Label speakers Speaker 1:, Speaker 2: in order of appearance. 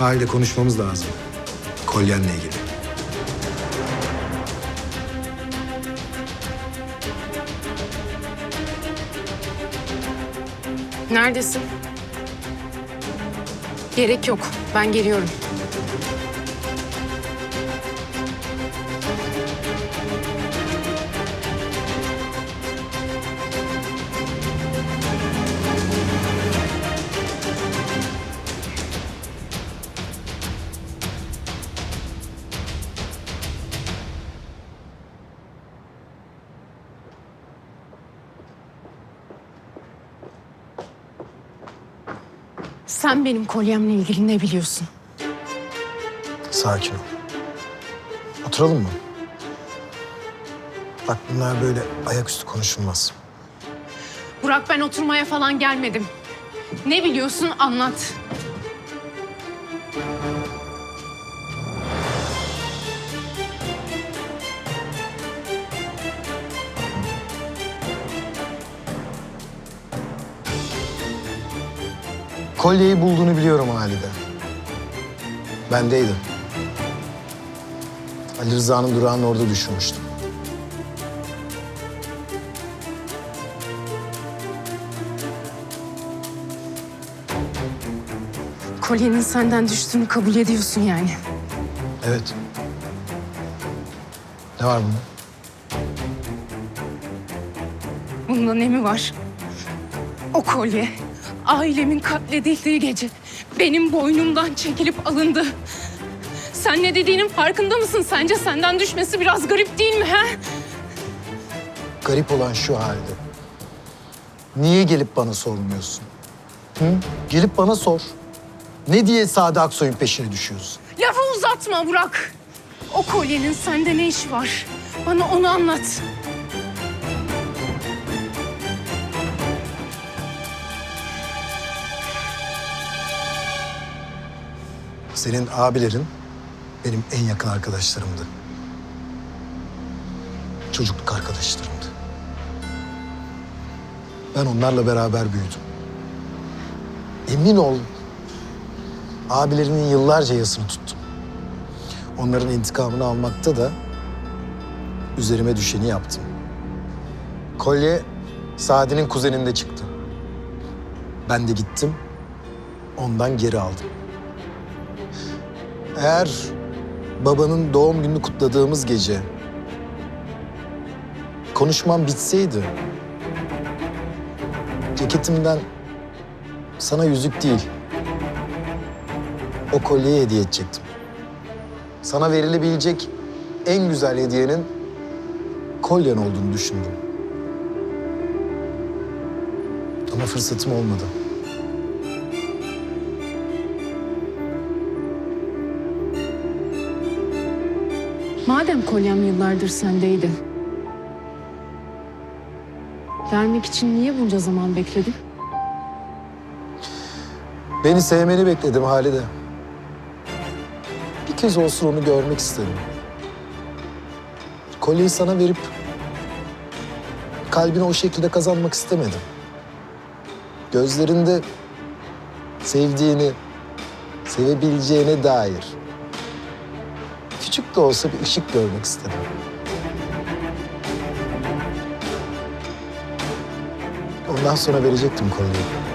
Speaker 1: Aile konuşmamız lazım. Kolyenle ilgili.
Speaker 2: Neredesin? Gerek yok. Ben geliyorum. Sen benim kolyemle ilgili ne biliyorsun?
Speaker 1: Sakin ol. Oturalım mı? Bak bunlar böyle ayaküstü konuşulmaz.
Speaker 2: Burak ben oturmaya falan gelmedim. Ne biliyorsun anlat.
Speaker 1: Kolyeyi bulduğunu biliyorum Halide. Bendeydim. Ali Rıza'nın durağını orada düşürmüştüm.
Speaker 2: Kolyenin senden düştüğünü kabul ediyorsun yani.
Speaker 1: Evet. Ne var bunda?
Speaker 2: Bunda ne mi var? O kolye ailemin katledildiği gece benim boynumdan çekilip alındı. Sen ne dediğinin farkında mısın? Sence senden düşmesi biraz garip değil mi he?
Speaker 1: Garip olan şu halde. Niye gelip bana sormuyorsun? Hı? Gelip bana sor. Ne diye Sade Aksoy'un peşine düşüyorsun?
Speaker 2: Lafı uzatma Burak. O kolyenin sende ne işi var? Bana onu anlat.
Speaker 1: Senin abilerin benim en yakın arkadaşlarımdı. Çocukluk arkadaşlarımdı. Ben onlarla beraber büyüdüm. Emin ol, abilerinin yıllarca yasını tuttum. Onların intikamını almakta da üzerime düşeni yaptım. Kolye Sadi'nin kuzeninde çıktı. Ben de gittim, ondan geri aldım. Eğer babanın doğum gününü kutladığımız gece konuşmam bitseydi ceketimden sana yüzük değil o kolyeyi hediye edecektim. Sana verilebilecek en güzel hediyenin kolyen olduğunu düşündüm. Ama fırsatım olmadı.
Speaker 2: Madem kolyem yıllardır sendeydi. Vermek için niye bunca zaman bekledin?
Speaker 1: Beni sevmeni bekledim Halide. Bir kez olsun onu görmek istedim. Kolyeyi sana verip kalbini o şekilde kazanmak istemedim. Gözlerinde sevdiğini, sevebileceğine dair küçük de olsa bir ışık görmek istedim. Ondan sonra verecektim kolyeyi.